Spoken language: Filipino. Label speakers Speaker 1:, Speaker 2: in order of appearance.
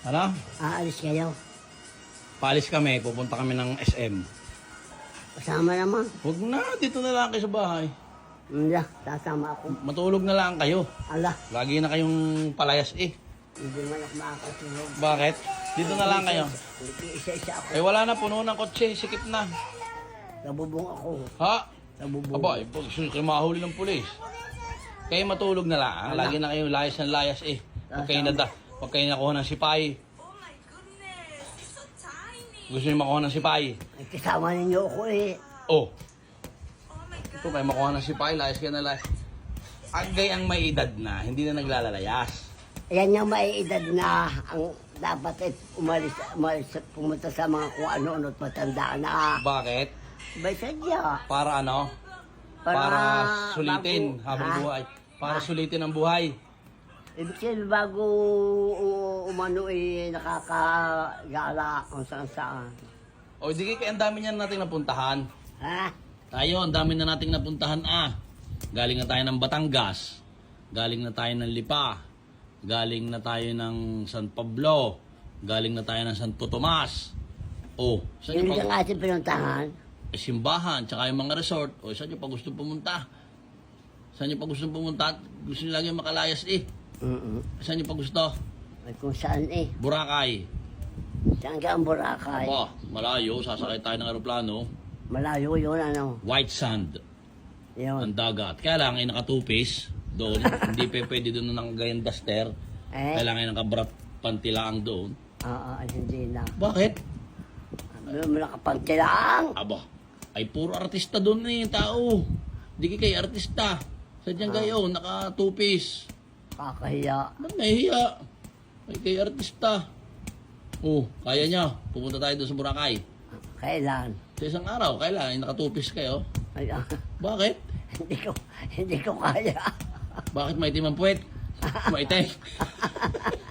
Speaker 1: Ano?
Speaker 2: Aalis kayo.
Speaker 1: Paalis kami, pupunta kami ng SM.
Speaker 2: Kasama naman.
Speaker 1: Huwag na, dito na lang kayo sa bahay.
Speaker 2: Hindi, sasama ako.
Speaker 1: Matulog na lang kayo.
Speaker 2: Ala,
Speaker 1: Lagi na kayong palayas eh.
Speaker 2: hindi man ako makakatulog.
Speaker 1: Bakit? Dito na lang kayo.
Speaker 2: Isa-isa ako.
Speaker 1: Eh wala na, puno ng kotse, sikip na.
Speaker 2: Nabubong ako.
Speaker 1: Ha?
Speaker 2: Nabubong.
Speaker 1: Aba, eh, gusto kayo mahuli ng pulis. Kayo matulog na lang. Lagi na kayong layas ng layas eh. Huwag kayo na, huwag kayo nakuha ng sipay. Gusto niyo makuha ng sipay.
Speaker 2: Ay, kasama ninyo ako eh.
Speaker 1: Oh. Ito kayo makuha ng sipay, layas kayo na layas. Ang gayang may edad na, hindi na naglalalayas.
Speaker 2: Yan yung may edad na ang dapat ay umalis, umalis pumunta sa mga kung ano-ano at matanda na.
Speaker 1: Bakit?
Speaker 2: Bay sadya.
Speaker 1: Para ano? Para, sulitin
Speaker 2: bago-
Speaker 1: habang
Speaker 2: Ha?
Speaker 1: buhay. Para sulitin ang buhay.
Speaker 2: Ibig sabihin, bago u- umano eh, nakakagala kung saan saan.
Speaker 1: O di kaya ang dami niyan nating napuntahan.
Speaker 2: Ha?
Speaker 1: Tayo, ang dami na nating napuntahan ah. Galing na tayo ng Batangas. Galing na tayo ng Lipa. Galing na tayo ng San Pablo. Galing na tayo ng Santo Tomas. Oh, saan
Speaker 2: Yun
Speaker 1: yung
Speaker 2: yung
Speaker 1: pag-
Speaker 2: ating pinuntahan.
Speaker 1: eh, simbahan, tsaka yung mga resort. O, saan yung pa gusto pumunta? Saan yung pa gusto pumunta? Gusto nyo lagi makalayas eh.
Speaker 2: Mm
Speaker 1: Saan yung pa gusto?
Speaker 2: Ay kung saan eh.
Speaker 1: Boracay.
Speaker 2: Saan ka ang Boracay?
Speaker 1: Aba, malayo. Sasakay tayo ng aeroplano.
Speaker 2: Malayo yun ano.
Speaker 1: White sand.
Speaker 2: Yun.
Speaker 1: ang dagat. Kaya lang ay nakatupis doon. hindi pa pwede doon ng gayang duster.
Speaker 2: Eh?
Speaker 1: Kailangan ay nakabrat pantilaang doon.
Speaker 2: Oo, ay hindi na.
Speaker 1: Bakit?
Speaker 2: Ano mo nakapagtilang?
Speaker 1: Aba, ay puro artista doon na yung tao. Hindi kay artista. Sadyang gayo, nakatupis.
Speaker 2: Kakahiya.
Speaker 1: Ba't nahihiya? Ay kay artista. Oh, kaya niya. Pupunta tayo doon sa Boracay.
Speaker 2: Kailan?
Speaker 1: Sa isang araw, kailangan ay nakatupis kayo.
Speaker 2: Ay, ah,
Speaker 1: Bakit?
Speaker 2: hindi ko, hindi ko kaya.
Speaker 1: Bakit maitim ang puwet? Maitim.